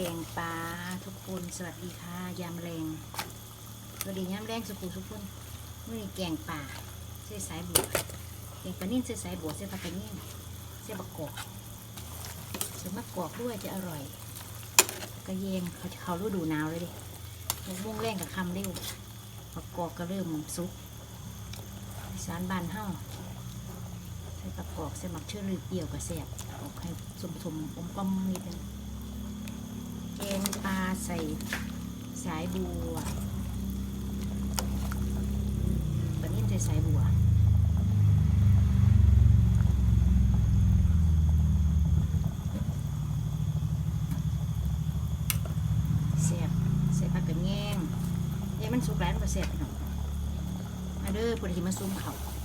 แกงปลาทุกคนสวัสดีค่ะยามแรงสวัสดียามแรงสุขุทุกคนมื่อนี้แกงปลาใส่สายบัวแกงปลานิ่นใส่สายบัวใส่ผักกระเนียนใส่บักกอกใส่มะกอกด้วยจะอร่อยกระเยงเขาเขาฤดูหนาวเลยดิมะม่วงแรงกับคำเร็วบักกอกก็เริ่มสุกสารบานเฮาใส่บักกอกใส่หมักเชื่อลือเปรี้ยวกับแซ่บออกให้สมๆอมกลมนิดนึงแกงปลา ใส่สายบัวปลานิ่มใส่สายบัวเสียบใส่ผักกระแยงยายมันสุกแล้วมันก็เสียบพี่องมาเด้อพอดีมาซุ่มเขาว